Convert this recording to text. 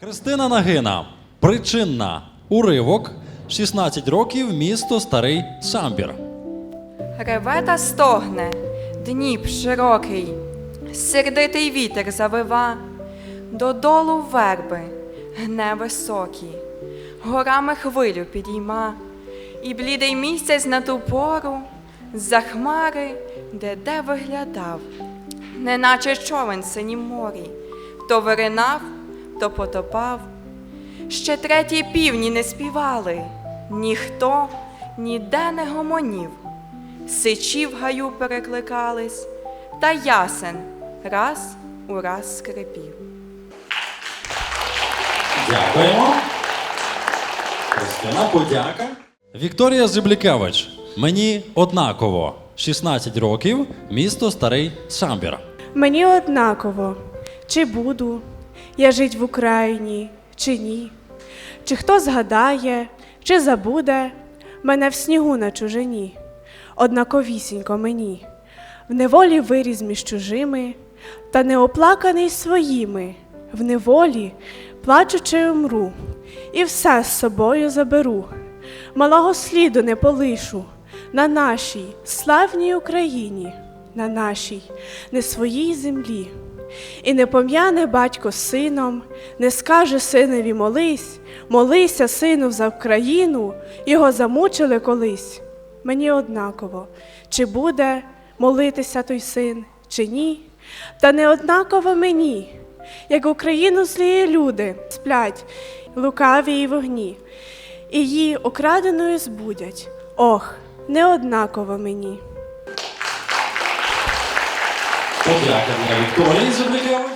Христина Нагина. Причинна. Уривок. 16 років. Місто Старий Самбір. Реве та стогне, Дніп широкий, сердитий вітер завива, додолу верби, гне високі, горами хвилю підійма, і блідий місяць на ту пору за хмари, де де виглядав, неначе човен синім морі, то виринав, то потопав. Ще треті півні не співали, ніхто ніде не гомонів. Сичі в гаю перекликались, та ясен раз у раз скрипів. Дякуємо. Христина, подяка. Вікторія Зиблікевич. Мені однаково. 16 років. Місто Старий Самбір. Мені однаково, чи буду я жить в Україні, чи ні, чи хто згадає, чи забуде мене в снігу на чужині, однаковісінько мені, в неволі виріз між чужими, та неоплаканий своїми, в неволі, плачучи умру, і все з собою заберу, малого сліду не полишу на нашій славній Україні на нашій, не своїй землі. І не пом'яне батько сином, не скаже синові молись, молися, сину, за Україну, його замучили колись. Мені однаково, чи буде молитися той син, чи ні, та не однаково мені, як Україну злії люди сплять, лукаві і вогні, і її окраденою збудять. Ох, не однаково мені. Подяка для Вікторії Зиблікевич.